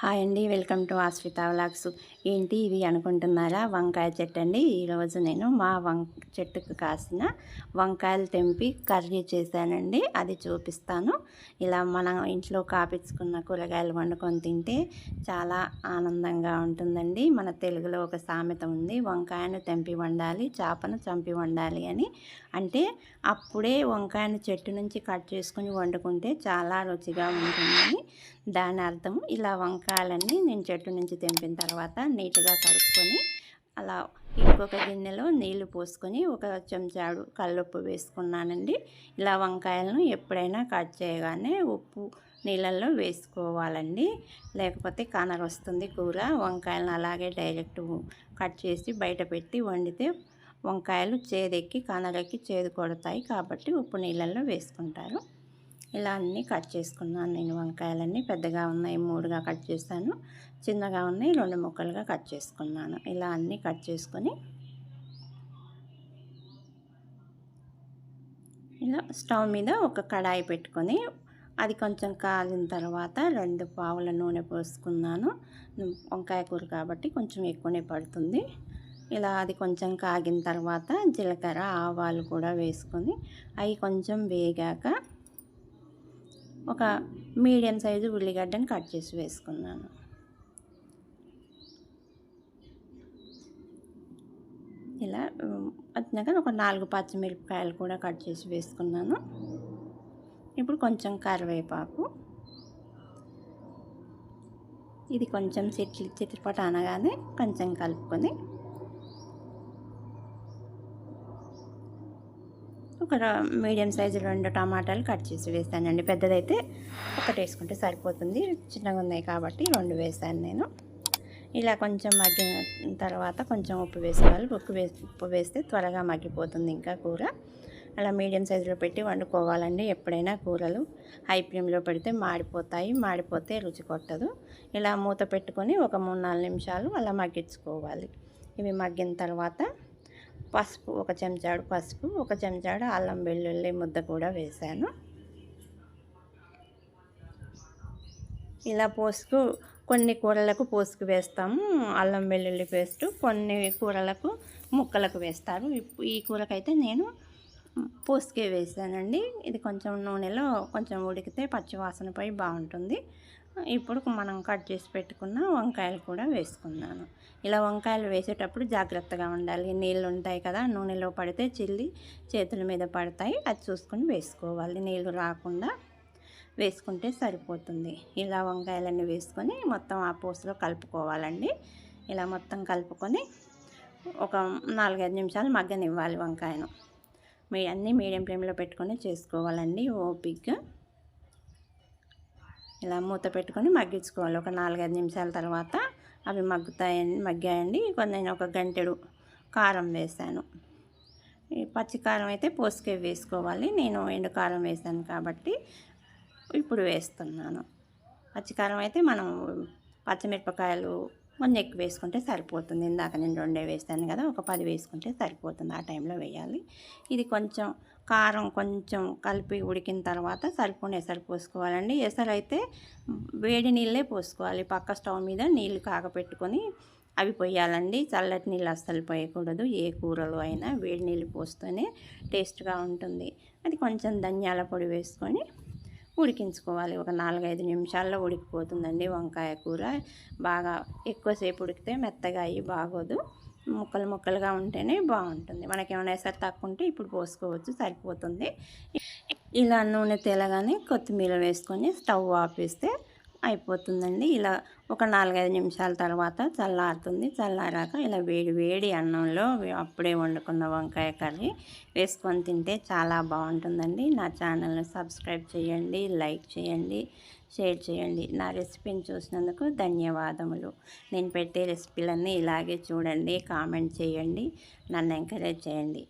Hi అండి welcome to ఆశ్రిత vlogs. ఏంటి ఇవి అనుకుంటున్నారా? వంకాయ చెట్టు అండి ఈరోజు నేను మా వం చెట్టుకు కాసిన వంకాయలు తెంపి కర్రీ చేశానండి. అది చూపిస్తాను. ఇలా మనం ఇంట్లో కాపించుకున్న కూరగాయలు వండుకొని తింటే చాలా ఆనందంగా ఉంటుందండి. మన తెలుగులో ఒక సామెత ఉంది వంకాయను తెంపి వండాలి చేపను చంపి వండాలి అని. అంటే అప్పుడే వంకాయను చెట్టు నుంచి కట్ చేసుకుని వండుకుంటే చాలా రుచిగా ఉంటుందని. దాని అర్థం ఇలా వంకాయ కాయలన్నీ నేను చెట్టు నుంచి తెంపిన తర్వాత నీట్గా కలుపుకొని అలా ఇంకొక గిన్నెలో నీళ్ళు పోసుకొని ఒక చెంచాడు కల్లుప్పు వేసుకున్నానండి. ఇలా వంకాయలను ఎప్పుడైనా కట్ చేయగానే ఉప్పు నీళ్ళల్లో వేసుకోవాలండి. లేకపోతే కనర వస్తుంది కూర వంకాయలను అలాగే డైరెక్ట్ కట్ చేసి బయట పెట్టి వండితే వంకాయలు చేదెక్కి కనరెక్కి చేదు కొడతాయి కాబట్టి ఉప్పు నీళ్ళల్లో వేసుకుంటారు. ఇలా అన్నీ కట్ చేసుకున్నాను. నేను వంకాయలన్నీ పెద్దగా ఉన్నాయి మూడుగా కట్ చేశాను. చిన్నగా ఉన్నాయి రెండు ముక్కలుగా కట్ చేసుకున్నాను. ఇలా అన్నీ కట్ చేసుకొని ఇలా స్టవ్ మీద ఒక కడాయి పెట్టుకొని అది కొంచెం కాలిన తర్వాత రెండు పావుల నూనె పోసుకున్నాను. వంకాయ కూర కాబట్టి కొంచెం ఎక్కువనే పడుతుంది. ఇలా అది కొంచెం కాగిన తర్వాత జీలకర్ర ఆవాలు కూడా వేసుకొని అవి కొంచెం వేగాక ఒక మీడియం సైజు ఉల్లిగడ్డని కట్ చేసి వేసుకున్నాను. ఇలా వచ్చినాక ఒక నాలుగు పచ్చిమిరపకాయలు కూడా కట్ చేసి వేసుకున్నాను. ఇప్పుడు కొంచెం కరివేపాకు. ఇది కొంచెం చిట్లి చిత్రపట అనగానే కొంచెం కలుపుకొని ఒక మీడియం సైజు రెండు టమాటాలు కట్ చేసి వేస్తానండి పెద్దదైతే ఒకటి వేసుకుంటే సరిపోతుంది. చిన్నగా ఉన్నాయి కాబట్టి రెండు వేసాను నేను. ఇలా కొంచెం మగ్గిన తర్వాత కొంచెం ఉప్పు వేసుకోవాలి. ఉప్పు వేసి ఉప్పు వేస్తే త్వరగా మగ్గిపోతుంది ఇంకా కూర. అలా మీడియం సైజులో పెట్టి వండుకోవాలండి ఎప్పుడైనా కూరలు. హై ఫ్లేమ్లో పెడితే మాడిపోతాయి. మాడిపోతే రుచి కొట్టదు. ఇలా మూత పెట్టుకొని ఒక మూడు నాలుగు నిమిషాలు అలా మగ్గించుకోవాలి. ఇవి మగ్గిన తర్వాత పసుపు ఒక చెంచాడు పసుపు ఒక చెంచాడు అల్లం వెల్లుల్లి ముద్ద కూడా వేసాను. ఇలా పోసుకు కొన్ని కూరలకు పోసుకు వేస్తాము. అల్లం వెల్లుల్లి పేస్ట్ కొన్ని కూరలకు ముక్కలకు వేస్తారు. ఈ కూరకైతే నేను పోసుకే వేసానండి. ఇది కొంచెం నూనెలో కొంచెం ఉడికితే పచ్చివాసనపై బాగుంటుంది. ఇప్పుడు మనం కట్ చేసి పెట్టుకున్న వంకాయలు కూడా వేసుకున్నాను ఇలా వంకాయలు వేసేటప్పుడు జాగ్రత్తగా ఉండాలి. నీళ్ళు ఉంటాయి కదా నూనెలో పడితే చిల్లి చేతుల మీద పడతాయి. అది చూసుకొని వేసుకోవాలి. నీళ్ళు రాకుండా వేసుకుంటే సరిపోతుంది. ఇలా వంకాయలన్నీ వేసుకొని మొత్తం ఆ పూసలో కలుపుకోవాలండి. ఇలా మొత్తం కలుపుకొని ఒక నాలుగైదు నిమిషాలు మగ్గనివ్వాలి వంకాయను. మీ అన్నీ మీడియం ఫ్లేమ్లో పెట్టుకొని చేసుకోవాలండి. ఓపిక్గా ఇలా మూత పెట్టుకొని మగ్గించుకోవాలి. ఒక నాలుగైదు నిమిషాల తర్వాత అవి మగ్గుతాయండి మగ్గాయండి. నేను ఒక గంటెడు కారం వేసాను. ఈ పచ్చి కారం అయితే పోసుకే వేసుకోవాలి. నేను ఎండు కారం వేసాను కాబట్టి ఇప్పుడు వేస్తున్నాను. పచ్చికారం అయితే మనం పచ్చిమిరపకాయలు కొంచెం ఎక్కువ వేసుకుంటే సరిపోతుంది. ఇందాక నేను రెండే వేస్తాను కదా ఒక పది వేసుకుంటే సరిపోతుంది. ఆ టైంలో వేయాలి. ఇది కొంచెం కారం కొంచెం కలిపి ఉడికిన తర్వాత సరిపోని ఎసరు పోసుకోవాలండి ఎసరు అయితే వేడి నీళ్ళే పోసుకోవాలి. పక్క స్టవ్ మీద నీళ్ళు కాగపెట్టుకొని అవి పోయాలండి. చల్లటి నీళ్ళు అస్సలు పోయకూడదు. ఏ కూరలు అయినా వేడి నీళ్ళు పోస్తేనే టేస్ట్గా ఉంటుంది. అది కొంచెం ధనియాల పొడి వేసుకొని ఉడికించుకోవాలి. ఒక నాలుగైదు నిమిషాల్లో ఉడికిపోతుందండి వంకాయ కూర. బాగా ఎక్కువసేపు ఉడికితే మెత్తగా అయ్యి బాగోదు. ముక్కలు ముక్కలుగా ఉంటేనే బాగుంటుంది. మనకి ఏమైనా ఎసరు తక్కువ ఉంటే ఇప్పుడు పోసుకోవచ్చు సరిపోతుంది. ఇలా నూనె తేలగానే కొత్తిమీర వేసుకొని స్టవ్ ఆపేస్తే అయిపోతుందండి. ఇలా ఒక నాలుగైదు నిమిషాల తర్వాత చల్లారుతుంది. చల్లారాక ఇలా వేడి వేడి అన్నంలో అప్పుడే వండుకున్న వంకాయ కర్రీ వేసుకొని తింటే చాలా బాగుంటుందండి. నా ఛానల్ని సబ్స్క్రైబ్ చేయండి లైక్ చేయండి షేర్ చేయండి. నా రెసిపీని చూసినందుకు ధన్యవాదములు. నేను పెట్టే రెసిపీలన్నీ ఇలాగే చూడండి కామెంట్ చేయండి నన్ను ఎంకరేజ్ చేయండి.